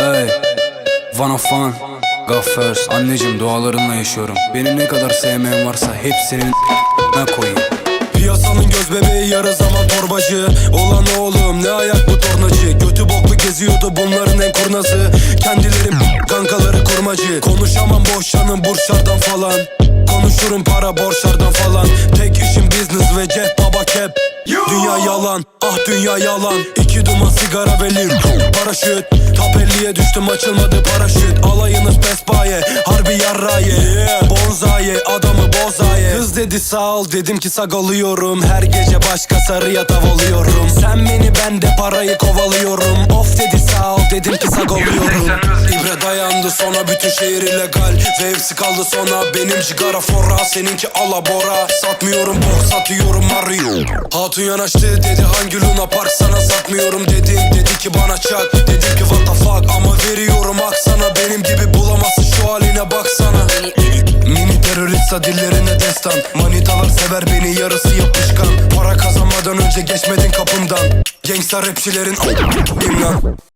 Hey, of Fun, God first. Anneciğim dualarınla yaşıyorum. Beni ne kadar sevmeyen varsa hepsinin ne koyayım. Piyasanın göz bebeği yarı zaman torbacı. Olan oğlum ne ayak bu tornacı? Götü boklu geziyordu bunların en kurnazı. Kendileri kankaları kurmacı. Konuşamam boşanın burçlardan falan. Konuşurum para borçlardan falan. Tek işim business ve cep Dünya yalan, ah dünya yalan. İki duman sigara ve lim Paraşüt. Top 50'ye düştüm açılmadı paraşüt. Alayınız pespaye Harbi yarraye. Bonzaye adamı bozaye. Kız dedi sağ ol. Dedim ki sagalıyorum Her gece başka sarıya tav oluyorum Sen beni ben de parayı kovalıyorum. Of dedi sağ ol. Dedim ki sagalıyorum dayandı sonra bütün şehir illegal. Ve hepsi kaldı sona benim cigara forra. Seninki alabora. Satmıyorum bok satıyorum Mario Hatun yanaştı dedi hangi Luna Park? Sana satmıyorum dedim Dedi ki bana çak. Dedim ki what the fuck? Ama veriyorum hak sana. Benim gibi bulamazsın şu haline baksana Mini terörist dillerine destan? Manitalar sever beni yarısı yapışkan. Para kazanmadan önce geçmedin kapımdan. Gangsta rapçilerin a**ayım lan